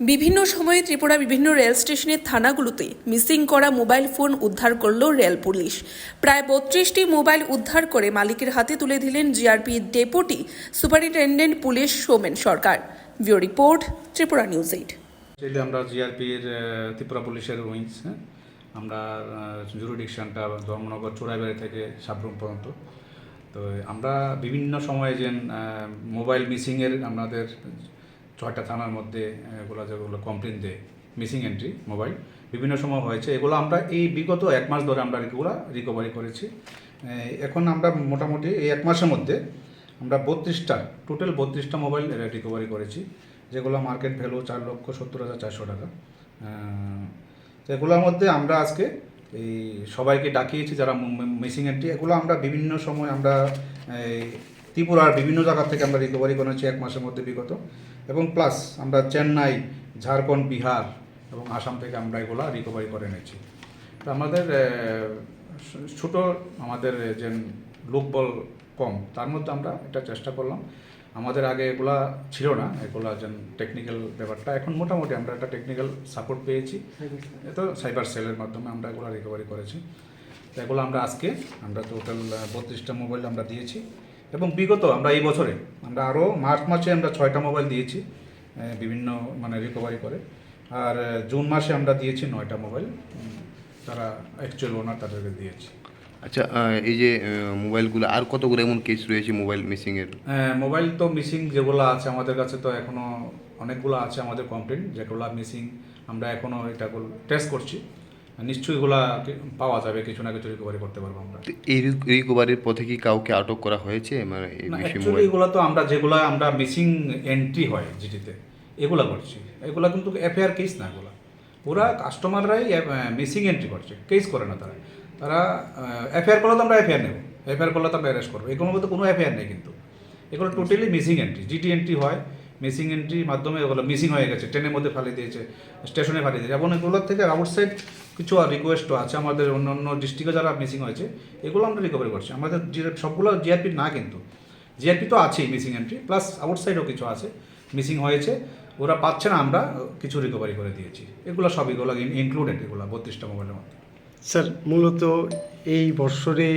বিভিন্ন সময়ে ত্রিপুরা বিভিন্ন রেল স্টেশনের থানাগুলোতে মিসিং করা মোবাইল ফোন উদ্ধার করল রেল পুলিশ। প্রায় বত্রিশটি মোবাইল উদ্ধার করে মালিকের হাতে তুলে দিলেন GRP deputy superintendent police Soumen Sarkar. VO report, Tripura news eight. আমরা জিআরপির ত্রিপুরা পুলিশের উইংস হ্যাঁ? আমরা জুরিডিকশনটা ধর্মনগর চোরাইবাড়ি থেকে সাবরুম পর্যন্ত। তো আমরা বিভিন্ন সময়ে যে মোবাইল মিসিংয়ের আমাদের ছয়টা থানার মধ্যে এগুলো যেগুলো কমপ্লেন দেয় মিসিং এন্ট্রি মোবাইল বিভিন্ন সময় হয়েছে। এগুলো আমরা এই বিগত এক মাস ধরে আমরা এগুলো রিকভারি করেছি। এখন আমরা মোটামুটি এই এক মাসের মধ্যে আমরা বত্রিশটা টোটাল বত্রিশটা মোবাইল রিকভারি করেছি, যেগুলো মার্কেট ভ্যালু চার লক্ষ সত্তর হাজার চারশো টাকা। এগুলোর মধ্যে আমরা আজকে এই সবাইকে ডাকিয়েছি যারা মিসিং এন্ট্রি এগুলো আমরা বিভিন্ন সময় আমরা ত্রিপুরার বিভিন্ন জায়গা থেকে আমরা রিকভারি করেছি এক মাসের মধ্যে বিগত। এবং প্লাস আমরা চেন্নাই ঝাড়খণ্ড বিহার এবং আসাম থেকে আমরা এগুলো রিকভারি করে এনেছি তো আমাদের ছোট আমাদের যে লোকবল কম তার মধ্যে আমরা এটা চেষ্টা করলাম। আমাদের আগে এগুলা ছিল না এগুলা যেন টেকনিক্যাল ব্যাপারটা। এখন মোটামুটি আমরা একটা টেকনিক্যাল সাপোর্ট পেয়েছি। তো সাইবার সেলের মাধ্যমে আমরা এগুলো রিকভারি করেছি। তো এগুলো আমরা আজকে আমরা টোটাল বত্রিশটা মোবাইল আমরা দিয়েছি। এবং বিগত আমরা এই বছরে আমরা আরও মার্চ মাসে আমরা ছয়টা মোবাইল দিয়েছি বিভিন্ন মানে রিকভারি করে। আর জুন মাসে আমরা দিয়েছি নয়টা মোবাইল তারা অ্যাকচুয়াল ওনার তাদেরকে দিয়েছি। আচ্ছা এই যে মোবাইলগুলো আর কতগুলো এমন কেস রয়েছে মোবাইল মিসিংয়ের মোবাইল তো মিসিং যেগুলো আছে আমাদের কাছে তো এখনও অনেকগুলো আছে আমাদের কমপ্লেন যেগুলো মিসিং আমরা এখনও এটা টেস্ট করছি। নিশ্চয়ই এগুলা পাওয়া যাবে কিছু না কিছু রিকভারি করতে পারব আমরা। এই রিকভারির পথে কি কাউকে আটক করা হয়েছে? মানে এগুলো তো আমরা যেগুলো আমরা মিসিং এন্ট্রি হয় জিটিতে এগুলো করছি। এগুলো কিন্তু এফআইআর কেস না এগুলো। ওরা কাস্টমাররাই মিসিং এন্ট্রি করছে কেস করে না তারা। তারা এফআইআর করলে তো আমরা এফআইআর নেব। এফআইআর করলে তো আমরা অ্যারেস্ট করব। এগুলোর মধ্যে কোনো এফআইআর নেই কিন্তু। এগুলো totally missing entry GD entry হয় মিসিং এন্ট্রির মাধ্যমে ওগুলো মিসিং হয়ে গেছে। ট্রেনের মধ্যে ফালিয়ে দিয়েছে স্টেশনে ফালিয়ে দিয়েছে। এবং এগুলোর থেকে আউটসাইড কিছু আর রিকোয়েস্টও আছে। আমাদের অন্য অন্য ডিস্ট্রিক্টে যারা মিসিং হয়েছে, এগুলো আমরা রিকভারি করছি। আমাদের সবগুলো জিআরপি না কিন্তু। জিআরপি তো আছেই মিসিং এন্ট্রি প্লাস আউটসাইডও কিছু আছে মিসিং হয়েছে। ওরা পাচ্ছে না আমরা কিছু রিকভারি করে দিয়েছি। এগুলো সব এগুলো ইনক্লুডেড এগুলো বত্রিশটা মোবাইলের মধ্যে। স্যার, মূলত এই বৎসরে